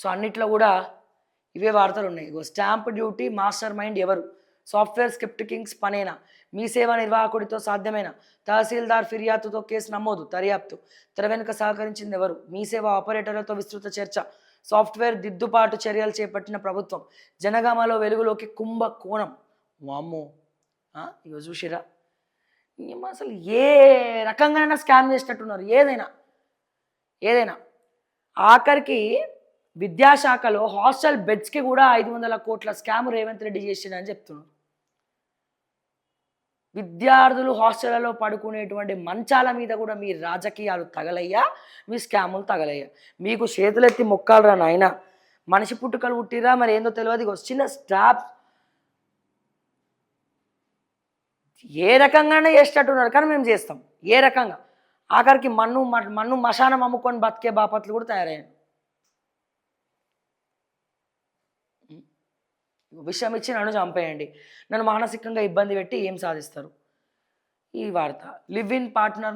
So అన్నిట్లో కూడా ఇవే వార్తలు ఉన్నాయి. ఇగో స్టాంప్ డ్యూటీ మాస్టర్ మైండ్ ఎవరు? సాఫ్ట్వేర్ స్క్రిప్ట్ కింగ్స్ పనేనా? మీ సేవా నిర్వాహకుడితో సాధ్యమేనా? తహసీల్దార్ ఫిర్యాదుతో కేసు నమోదు దర్యాప్తు. తెర వెనుక సహకరించింది ఎవరు? మీ సేవా ఆపరేటర్లతో విస్తృత చర్చ. సాఫ్ట్వేర్ దిద్దుబాటు చర్యలు చేపట్టిన ప్రభుత్వం. జనగామలో వెలుగులోకి కుంభ కోణం వామ్మో ఇగో చూసిరా అసలు ఏ రకంగానైనా స్కామ్ చేసినట్టున్నారు. ఏదైనా. ఏదైనా. ఆఖరికి విద్యాశాఖలో హాస్టల్ బెడ్స్కి కూడా ఐదు వందల కోట్ల స్కామ్ రేవంత్ రెడ్డి చేసిండని చెప్తున్నారు విద్యార్థులు హాస్టళ్ళలో పడుకునేటువంటి మంచాల మీద కూడా మీ రాజకీయాలు తగలయ్యా మీ స్కాములు తగలయ్యా. మీకు చేతులెత్తి మొక్కాలరా నాయన? మనిషి పుట్టుకలు పుట్టిరా మరి ఏందో తెలియదు వచ్చిన చిన్న స్టాప్. ఏ రకంగానే చేసేటట్టున్నారు కానీ మేము చేస్తాం. ఏ రకంగా? ఆఖరికి మన్ను మన్ను మశానం అమ్ముకొని బతికే బాపత్లు కూడా తయారయ్యాను విషయం ఇచ్చి నన్ను చంపేయండి. నన్ను మానసికంగా ఇబ్బంది పెట్టి ఏం సాధిస్తారు? ఈ వార్త. Live in partner